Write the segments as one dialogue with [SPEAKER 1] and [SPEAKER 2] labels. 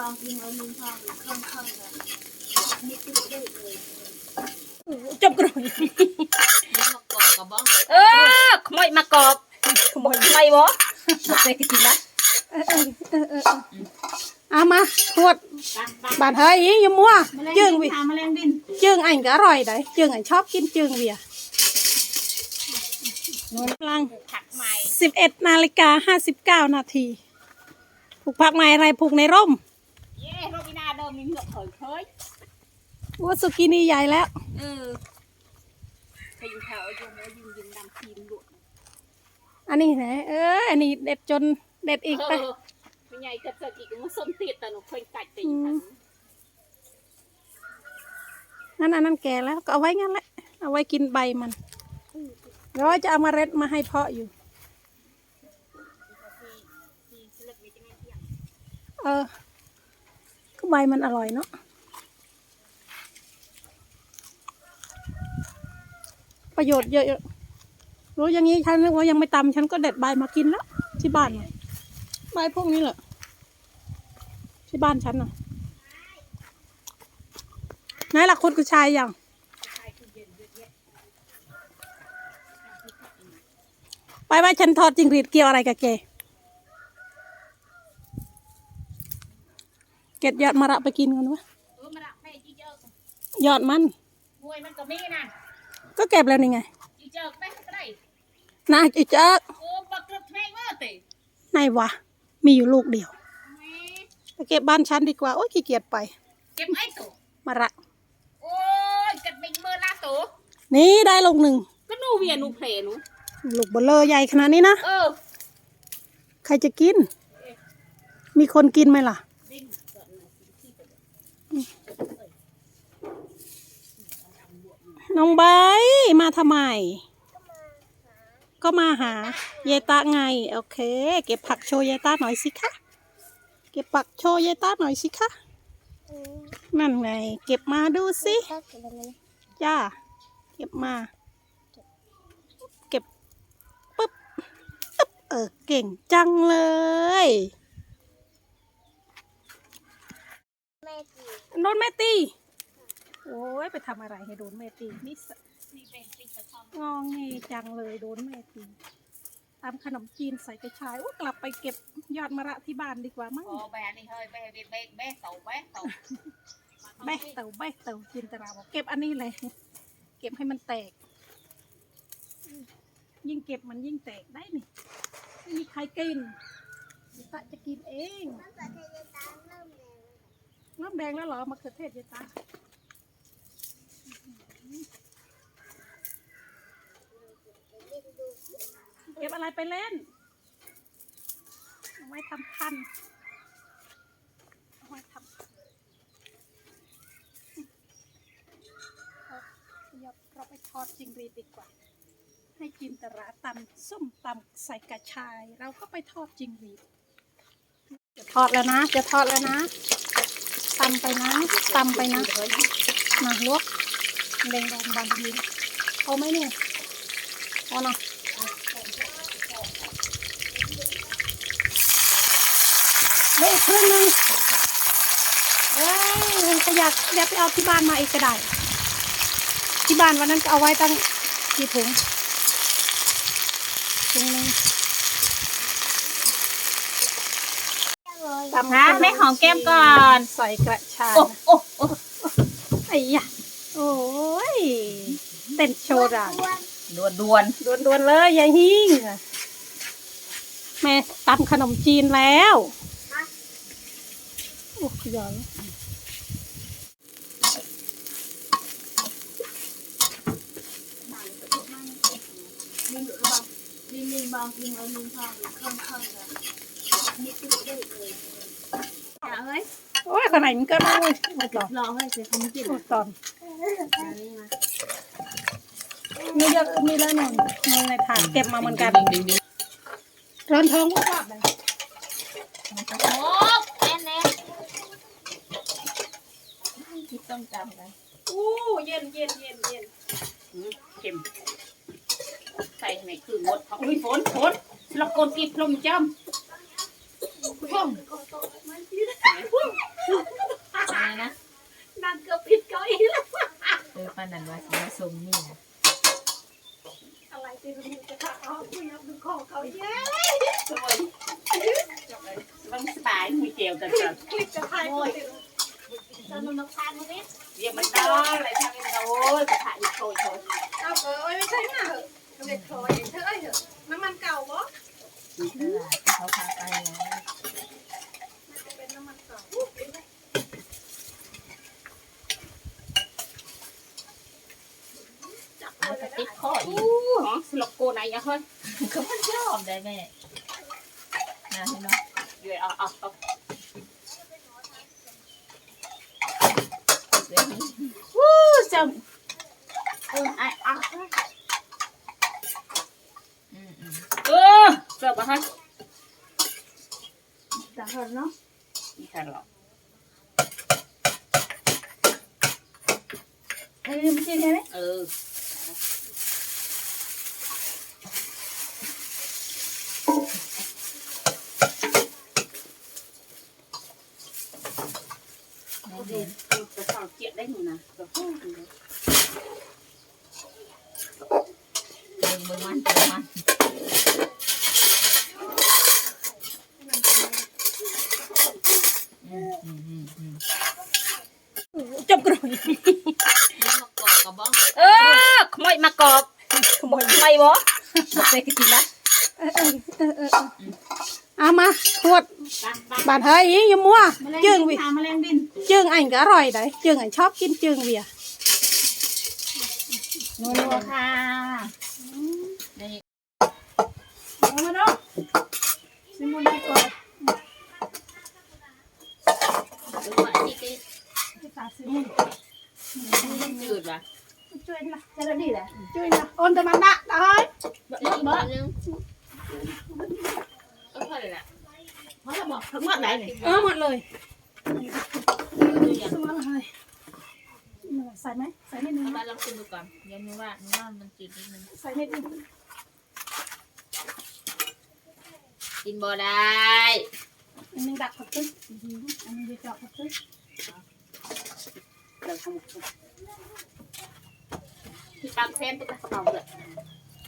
[SPEAKER 1] บางกินเอาลืมทางข้างข้างกันนี่คือได้เลย
[SPEAKER 2] จบกระโดด
[SPEAKER 1] นี่มากอกกับบ้อง
[SPEAKER 2] เออขโมยมากรอบขโมยทำไมวะใส่กระติละเอามาขวด
[SPEAKER 1] ตักตัก
[SPEAKER 2] บาดเฮ้ยอยังมัว
[SPEAKER 1] แมลง
[SPEAKER 2] จึง
[SPEAKER 1] ดิ
[SPEAKER 2] วิ
[SPEAKER 1] นหาแมลงดิน
[SPEAKER 2] จึงอันก็อร่อยได้จึงอันชอบกินจึงเวียกำลัง
[SPEAKER 1] ผักใหม่
[SPEAKER 2] สิบเอ็ดนาฬิกาห้าสิบเก้านาทีผูกผักไม้อะไรผูกในร่ม
[SPEAKER 1] เย้โรบินาเดิมมีเหงือกเผยเคย
[SPEAKER 2] วัสุกินี่ใหญ่แล้ว
[SPEAKER 1] เออไปอยู่แถวอยู่โมยิงยิงดำทีมหลุด
[SPEAKER 2] อันนี้ไหนเอออันนี้เด็ดจนเด็ดอีกไป
[SPEAKER 1] เป็นไงกับสกิกมันส้มติดแต่หนูเคยกัดติด
[SPEAKER 2] อืมนั่นอันนั้นแก่แล้วก็เอาไว้งั้นแหละ เอาไว้กินใบมันแล้วจะเอามาเร็ดมาให้เพาะอยู่
[SPEAKER 1] ที่เลือกไว้จะไม่เที่ยง
[SPEAKER 2] เออ ก็ใบมันอร่อยเนาะประโยชน์เยอะๆรู้อย่างนี้ฉันนึกว่ายังไม่ตำฉันก็เด็ดใบมากินแล้ว ที่บ้านใบพวกนี้แหละที่บ้านฉันน่ะไหนล่ะคนกุชายยังไปว่าฉันทอดจิงหรีดเกี่ยวอะไรกับแก เก็ดยอดมะระไปกินกันวะ
[SPEAKER 1] เออมาละแม่จีเจอร์
[SPEAKER 2] ยอดมัน
[SPEAKER 1] มวยมันก็มีนะ
[SPEAKER 2] ก็เก็บแล้วนี่ไง
[SPEAKER 1] จีเจอร์แม่ก็ได้
[SPEAKER 2] น่าจะเจอ
[SPEAKER 1] โอ้บักกระแม่ว่าเตะ
[SPEAKER 2] ไหนวะมีอยู่ลูกเดียว
[SPEAKER 1] แม่
[SPEAKER 2] ไปเก็บบ้านฉันดีกว่าโอ้ยขี้เกียจไป
[SPEAKER 1] เก็บไอ้ตัว
[SPEAKER 2] มะระ
[SPEAKER 1] โอ้ยกัดเป็นเบอร์ลาตัว
[SPEAKER 2] นี่ได้ลูกหนึ่ง
[SPEAKER 1] ก็นูเวียนูเพลนู
[SPEAKER 2] ลูกเบลเลอร์ใหญ่ขนาดนี้นะ
[SPEAKER 1] เออ
[SPEAKER 2] ใครจะกิน มีคนกินไหมล่ะ
[SPEAKER 1] ดิ้นเกิดอะไรที่ไป
[SPEAKER 2] น้องใบมาทำไม ก็มาหาเยตาไง โอเค เก็บผักโชว์เยตาหน่อยสิคะเก็บผักโชว์เยตาหน่อยสิคะนั่นไง เก็บมาดูสิจ้าเก็บมา เก็บปุ๊บอึ๊บเออเก่งจังเลยโดนแม่ตี โอ้ยไปทำอะไรให้โดนแม่ตีนี่ส
[SPEAKER 1] นี่เป็นสิ่งสะท้อน
[SPEAKER 2] งองเงจังเลยโดนแม่ตีตามขนมจีนใส่กระชายโอ้กลับไปเก็บยอดมะระที่บ้านดีกว่ามั้ง
[SPEAKER 1] โอ้แบนนี่เฮ้ยแบนแบนแบนแบนเต่าแบนเต่า
[SPEAKER 2] แบะเต่าแบะเต่าจินตราบอกเก็บอันนี้เลยเก็บให้มันแตก ยิ่งเก็บมันยิ่งแตกได้นี่ไม่มีใครกินตะจะกินเองเริ่มแดงแล้วเหรอมะเขือเทศยายตา เก็บอะไรไปเล่นเอาไว้ทำพันเอาไว้ทำเดี๋ยวเราไปทอดจิงรีดีกว่า ให้จินตราตำส้มตำใส่กระชาย เราก็ไปทอดจิงรีจะทอดแล้วนะ จะทอดแล้วนะตำไปนะตำไปนะนะลวก แดงดำบางทีเอาไหมเนี่ยเอานะเฮ้ยครึ่งหนึงเอ้ยขยักเดี๋ยวไปเอาที่บ้านมาอีกก็ได้ ที่บ้านวันนั้นก็เอาไว้ตั้งกี่ถุงถุงหนึงตำ
[SPEAKER 1] นะแม่หอมแก้มก่อน
[SPEAKER 2] ใส่กระชาย
[SPEAKER 1] โอ้โอ้โอ้
[SPEAKER 2] ไอ้ยะ โอ้ยเต้นโชว์ดัง
[SPEAKER 1] ดวนดวน
[SPEAKER 2] ดวนๆเลยยายหิ้งแม่ตำขนมจีนแล้วโอ้ขยัน
[SPEAKER 1] นี่นี่บางกินเอาลืมทางข้างข้างกันนี่คือได้เลยอย่าเฮ้ย
[SPEAKER 2] โอ้ยขนาดนี้ก็รู้มาต่อน
[SPEAKER 1] รอให้เสร็จคำกิน
[SPEAKER 2] พูดตอน
[SPEAKER 1] นี่มา
[SPEAKER 2] มีเยอะมีแล้วหนึ่งมีในถาดเก็บมาเหมือนกัน
[SPEAKER 1] ดึงดึงดึง
[SPEAKER 2] ร้อนท้องก็ชอบเลย
[SPEAKER 1] โอ้แน่แน่คิดต้องจำเลย
[SPEAKER 2] อู้เย็นเย็นเย็นเย็น
[SPEAKER 1] เข็มใส่ในคือหมดอุ้ยฝนฝนละกนกีพลมจำ
[SPEAKER 3] พุ่ง
[SPEAKER 4] อะไรนะ
[SPEAKER 3] นั่งเกือบผิดเก้าอี้แล้ว
[SPEAKER 4] เออปานันว่าสิมาส่งนี่นะ
[SPEAKER 3] อะไรที่มันจะขาเอาคุยเอาดูคองเขาเย้
[SPEAKER 1] มันสบายมีเกลียวกันจ้ะ
[SPEAKER 3] คลิปจะถ่ายโอ้ยจะนำน้ำตาลมาเม็ด
[SPEAKER 1] เรียกมันดออะไรทำเป็นโอ้ยกระถ่างโชยโชย
[SPEAKER 3] เอาเออไม่ใช่น่ะเด็กคอยเองเธอเอ้ยเถอะน้ำมันเก่าบ่
[SPEAKER 4] เขาพาไปนะ
[SPEAKER 3] เป็นน้ำมันเก่า
[SPEAKER 1] มันก็ติด ข้ออีกอ๋อสลบโกนไหนอะเฮ้ย
[SPEAKER 4] ก็มันชอบได้แม่นะเห็นเนาะ
[SPEAKER 1] เดี๋ยวเอาเอาเอา
[SPEAKER 4] เดี๋ยวนี้
[SPEAKER 1] วู้จำเออไอ้เอา
[SPEAKER 4] อืมอืม
[SPEAKER 1] เออเสิร์ฟมาให้
[SPEAKER 3] จะเห็นเนาะ
[SPEAKER 1] อีแค่หรอก
[SPEAKER 3] เอ้ยไม่ใช่ใช่ไหม
[SPEAKER 1] เออ
[SPEAKER 4] ไม่
[SPEAKER 1] เดี๋
[SPEAKER 4] เห็
[SPEAKER 1] ย
[SPEAKER 4] น
[SPEAKER 1] วจะสาวเจี๊ยดได้หนูนะเดี๋ยว
[SPEAKER 4] เบิ่งเบิ่งมันเบิ่งมันอืมอืมอืมอืม
[SPEAKER 2] จบกระโดด
[SPEAKER 4] นี่มากอกกับบ้อง
[SPEAKER 1] เออขโมยมากรอบ
[SPEAKER 2] ขโมย
[SPEAKER 1] ทำไมวะบอกไปกินละ
[SPEAKER 2] เออ เออเออเออเอามาขวด
[SPEAKER 1] ตั้งตั้ง
[SPEAKER 2] บาดเฮ้ยอยังมัวจึงวิ
[SPEAKER 1] ทำแมลงบิน
[SPEAKER 2] จึงอันก็อร่อยได้จึงอันชอบกินจึงเวีย
[SPEAKER 4] นัวๆค่ะนี่
[SPEAKER 3] เอามาเนาะซิมอนดีกว่า
[SPEAKER 4] ดูว่าอันนี้ก็
[SPEAKER 3] ภาษาซิมอน
[SPEAKER 4] จืดว่ะ
[SPEAKER 3] ช่วยนะจะได้ดีแหละช่วยนะโอนแต่มันละได้
[SPEAKER 4] อีกบ้านนึงก็พอเลยล่ะ
[SPEAKER 1] เพราะเราบอก
[SPEAKER 2] ตึ้งอันนึงจะเจาะผักตึ้ง
[SPEAKER 1] เราทำที่ตามแทนตุ๊กตากระเป๋าเลย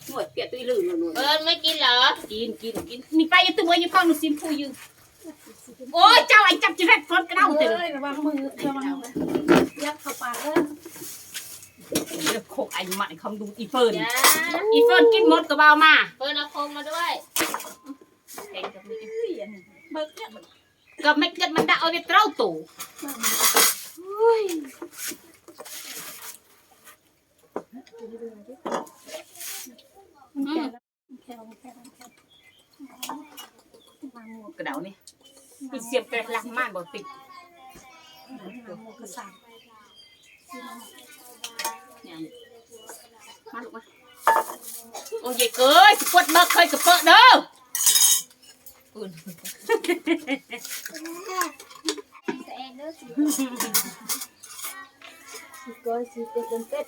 [SPEAKER 1] หน่วยเปียกตุ้ยลื่นเลยหน่วย
[SPEAKER 4] เอิญไม่กินเหรอ
[SPEAKER 1] กินกินกินนี่ไปยังตัวยังฟังหนูซิมพูยืนโอ้ยเจ้าไอ้จับจีเรตฟอนกระเด้าเต็ม
[SPEAKER 2] เอ้ยระวังมือระวังมือยัดเข้าปากเออ
[SPEAKER 1] เลือกโคกไอ้ใหม่คำดูอีเฟิร์น
[SPEAKER 4] จ้า
[SPEAKER 1] อีเฟิร์นกินหมดกระเบามา
[SPEAKER 4] เปิดเอาโคมมาด้วย
[SPEAKER 1] เองกับนี่
[SPEAKER 2] เบิกเนี่ย
[SPEAKER 1] กับไม่เกิดมันด่าเอาเนี่ยเต้าตู่
[SPEAKER 2] มันแก่แล้วมันแก่แล้วมันแก่แล้วมันแก่นางหมวก
[SPEAKER 1] กระเด้านี่มีเสียบกระลังม่านบ่ติด
[SPEAKER 2] นางหมวกกระสัง
[SPEAKER 1] เนี่ยมาลูกมาโอ้ยเกยสิปวดเบิกเคยกระเปาะเด้อ
[SPEAKER 4] อุ่น
[SPEAKER 3] แต่เองเด้อสิสิก้อยสิเป็ดเป็นเป็ด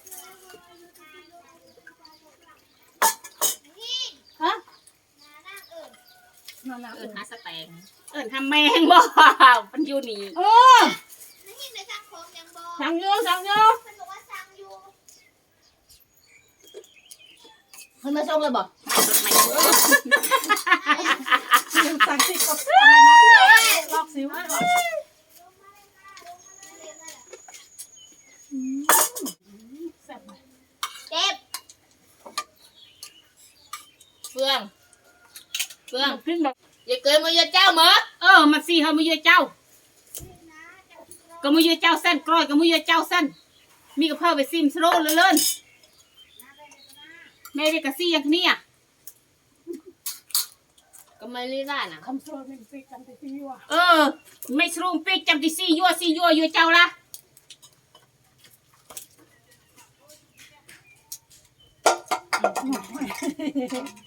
[SPEAKER 3] นั่นน่ะ
[SPEAKER 1] เอิ
[SPEAKER 3] เอิ
[SPEAKER 1] ญ
[SPEAKER 3] ญ
[SPEAKER 1] หาสแตงเอิญทำแมงบ่มันอยู่นี่
[SPEAKER 3] โอ้สั่งอยู่สั่งอยู่เพิ่นมาส่งเลยบ่
[SPEAKER 1] ไม่
[SPEAKER 2] สั่งสิกดอะไรนะลอกสิวก่อนแซ่บไหม
[SPEAKER 4] เฟือง เฟือง
[SPEAKER 1] ขึ้นแบบ
[SPEAKER 4] อย่าเกินมาเยอะเจ้าเหมอ
[SPEAKER 1] เออมันสิเฮามือเยอะเจ้า ก็มือเยอะเจ้าเส้นกล้อยก็มือเยอะเจ้าเส้นมีกระเพราไปซิมสโลเลื่อนแม่ได้กระซี่อย่างนี้อะ
[SPEAKER 4] ก็ไม่รีได้น่ะ
[SPEAKER 2] คำโซ่เป็นสิกันแต่ที่ยั่ว
[SPEAKER 1] เออ ไม่สรุมปีกจำที่ซี่ยัวซี่ยัวยัวเจ้าละ
[SPEAKER 2] ก็บอกไป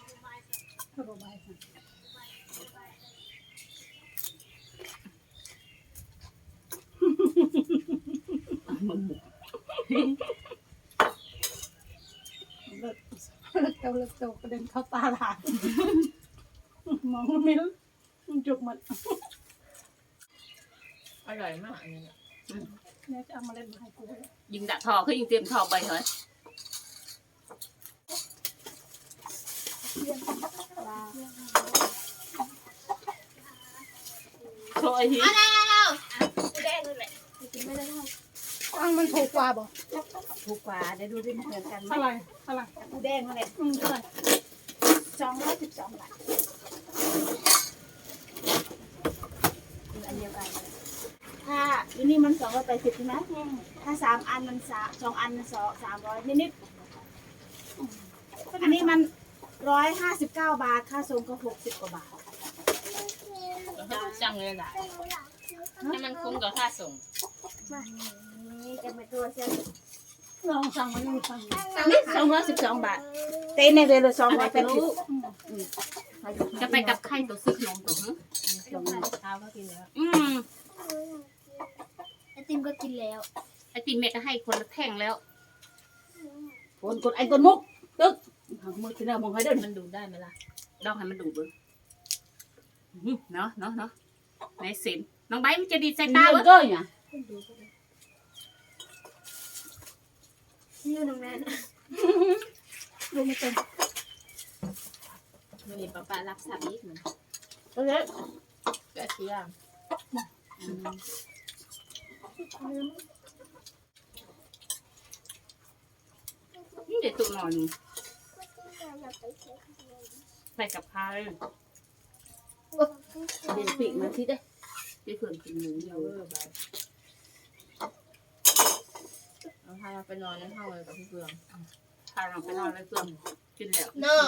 [SPEAKER 2] เลิกเลิกเจ้าเลิกเจ้ากระเด็นเข้าตาหลานมองไม่รู้มันจุกมัน
[SPEAKER 4] อร่อยมากอันนี้
[SPEAKER 2] แม่จะเอามาเล่นมาให้กูเลย
[SPEAKER 1] ยิงดะทอคือยิงเตรียมทอไปเหรอ โชว์ไอ้ที
[SPEAKER 3] เอาเอาเอากูแดงเลยแหละกินไม่ได้า
[SPEAKER 2] งมันถูกกว่าบ่
[SPEAKER 3] ถูกกว่าเดี๋ยวดูดิเหมือนกันไหม
[SPEAKER 2] เท่าไหร่เท่าไหร่
[SPEAKER 3] กูแดงเลย
[SPEAKER 2] อืมเท่าไหร่
[SPEAKER 3] สองร้อยสิบสองบาทอันเดียวกันถ้าอันนี้มันสองร้อยแปดสิบใช่ไหมถ้าสามอันมันสามสองอันมันสองสามร้อยนิดๆอันนี้มัน ร้อยห้าสิบเก้าบาท ค่าส่งก็หกสิบกว่าบาท
[SPEAKER 4] จังเลยล่ะให้มันคุ้มกับค่าส่ง
[SPEAKER 3] นี่จะมาตัวเชียว
[SPEAKER 2] ลองสั่งมาดูสั่ง
[SPEAKER 3] อันนี้สองร้อยสิบสองบาทเต้นในเวลาสองร้อยแปดสิบ
[SPEAKER 1] จะไปกับใครตัวซื้อขนมตัวหึ
[SPEAKER 4] เช้าก็กินแล้ว
[SPEAKER 1] อืม
[SPEAKER 3] ไอติมก็กินแล้ว
[SPEAKER 1] ไอติมแม่ก็ให้คนละแท่งแล้ว
[SPEAKER 3] คนกดไอ้กดมุกตึ๊ก มือที่เรามองให้เดิน
[SPEAKER 4] มันดูได้ไหมล่ะ
[SPEAKER 1] ลองให้มันดูดเบิ้งอื้อหือเนาะเนาะเนาะในเสินน้องใบร์ทมันจะดีใจตา
[SPEAKER 3] ตา
[SPEAKER 1] เบิ้ง
[SPEAKER 3] ก็เนี่ยนี่น้องแม่
[SPEAKER 2] ดูไม่เป็น
[SPEAKER 4] มันมีปลาปลารับสับอีกเหมือน
[SPEAKER 3] ก็เลย
[SPEAKER 4] กระเทียม
[SPEAKER 1] นี่เด็ดตัวหน่อยหนึง ใส่กับข้าว
[SPEAKER 3] เดี๋ยวปีกมาที่ได้
[SPEAKER 1] ที่เพื่อนกินหมูเดียว
[SPEAKER 4] เออไปเอาพาเราไปนอนในห้องเลยกับพี่เฟือง
[SPEAKER 1] พาเราไปนอนแล้วเพื่อนกินแล้ว
[SPEAKER 3] เนาะ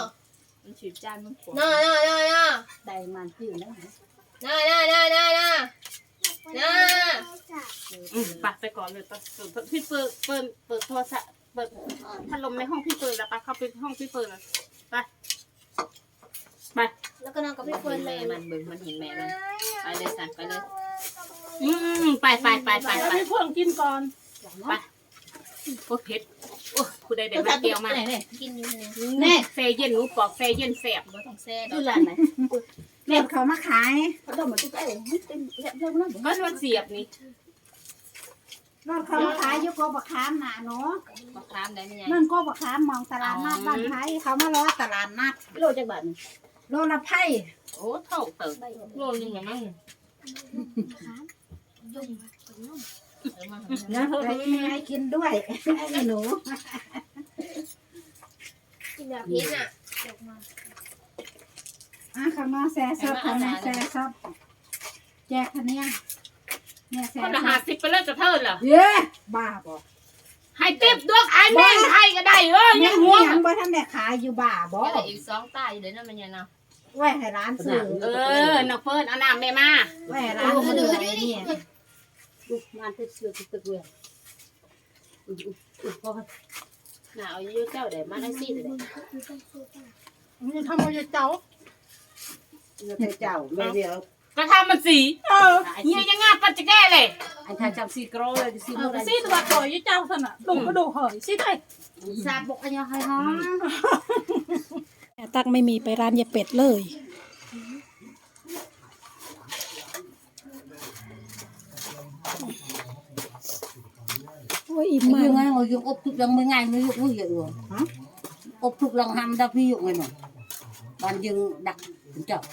[SPEAKER 4] มันฉีดจานมันขว
[SPEAKER 3] เนาะเนาะเนาะเนาะได้มันที่อยู่นะเนาะเนาะเนาะเนาะเนาะเนาะ
[SPEAKER 1] อืมไปไปก่อนเลยไปเปิดพี่เปิดเปิดเปิดโทรศัพท์เปิดพัดลมในห้องพี่เปิดแล้วไปเข้าไปห้องพี่เปิดเลย ไป ไป
[SPEAKER 3] แล้วก็นอนกับพี่
[SPEAKER 4] มัน
[SPEAKER 3] เฟิ
[SPEAKER 4] เห็
[SPEAKER 3] ร์น
[SPEAKER 4] น
[SPEAKER 3] เล
[SPEAKER 4] แม่
[SPEAKER 3] ย
[SPEAKER 4] มันเบิ่งมันเห็นแม่มัน ไปเลยสั่นไปเลย
[SPEAKER 1] อืมไปไปไปไป
[SPEAKER 2] แล้ว
[SPEAKER 1] ไป
[SPEAKER 2] พี่เพื่อนกินก่อน
[SPEAKER 1] ไปโอ้เผ็ดโอ้คุณได้เด็กมาเกี่ยวมา
[SPEAKER 3] กินอยู่เลย
[SPEAKER 1] แน่เซเย็นหนูปอกเซเย็นแสบ
[SPEAKER 4] บ่ต้องแซ่ด
[SPEAKER 3] ดู
[SPEAKER 4] อก
[SPEAKER 3] หลานไหน
[SPEAKER 5] แม่เขามาขาย
[SPEAKER 3] เขาต้องมาตุ๊กเอ๋เต็มเรียบเรียบนั่น
[SPEAKER 1] ก็มันเสียบนี่
[SPEAKER 5] รถเขามาขายอยู่โกบะขามน่ะเนาะ
[SPEAKER 4] มะขามได้ไหมยาย
[SPEAKER 5] มันโกบะขามมองตลาดนัดบ้านไทยเขามาล้อตลาดนัด
[SPEAKER 3] โลจักบาท
[SPEAKER 5] โลละไพ่
[SPEAKER 1] โอ้เท่าเติม
[SPEAKER 4] โลนึงอย่างนั้น
[SPEAKER 3] ยุ่ง
[SPEAKER 4] เออมา
[SPEAKER 5] นะไปมีให้กินด้วยไอ้หนู
[SPEAKER 3] กินแบบนี้น่ะ
[SPEAKER 5] อะข้างนอกแซ่ซับข้างในแซ่ซับแจกคันเนี้ย เนี่ยแซ่
[SPEAKER 1] ก็จะ
[SPEAKER 5] ซั
[SPEAKER 1] หา
[SPEAKER 5] บ
[SPEAKER 1] สิบไปเลยจะเทินเหรอ
[SPEAKER 5] เย้บ้าบ่
[SPEAKER 1] ให้ติ๊บด้วยไอ้แม่งไทยก็ได้เออ
[SPEAKER 5] ยั
[SPEAKER 1] ยัง
[SPEAKER 5] ง
[SPEAKER 1] ห่วง
[SPEAKER 5] ยังบ่ทันได้ขายอยู่บ้าบ่
[SPEAKER 4] แล้วอีกสองตาอยู่เดี๋ยวนั้นมันยังเนาะ
[SPEAKER 5] ไว้ให้ร้านซื้อ
[SPEAKER 1] เออน้องเฟิร์นเอาน้ำแม่มา
[SPEAKER 5] ไว้ให้ร้านซื้อไอ้เนี่ย
[SPEAKER 3] งานตึกตึกเวียน
[SPEAKER 4] น่าเอาเยอะเจ้าเดี๋ยวมาได้สิเดี๋ยว
[SPEAKER 2] มันทำมาเจ้า
[SPEAKER 5] เจ้าแม่เดียว
[SPEAKER 1] ก็ทำมันสี
[SPEAKER 2] เออ
[SPEAKER 1] เฮียยังงานปัจจแก้เลย
[SPEAKER 3] ไอ้ทาจับซีโกรเลยซี
[SPEAKER 2] เอ
[SPEAKER 3] โกร
[SPEAKER 2] อซีตัวต่อยเจ้าสนะดูก็ดูเหยซีไทย
[SPEAKER 3] ซาบกอันยอให้ห้อง
[SPEAKER 2] ตักไม่มีไปร้านยายเป็ดเลยโอ้ยอิ่ม
[SPEAKER 6] Ví
[SPEAKER 2] มาก
[SPEAKER 6] dụ ngay ngồi dùng ốp thục lần 10 ngày mới dụng nó hiện rồi. Ốp thục lần ham đọc ví dụ ngay mà. Bạn dừng đặt tính trọng.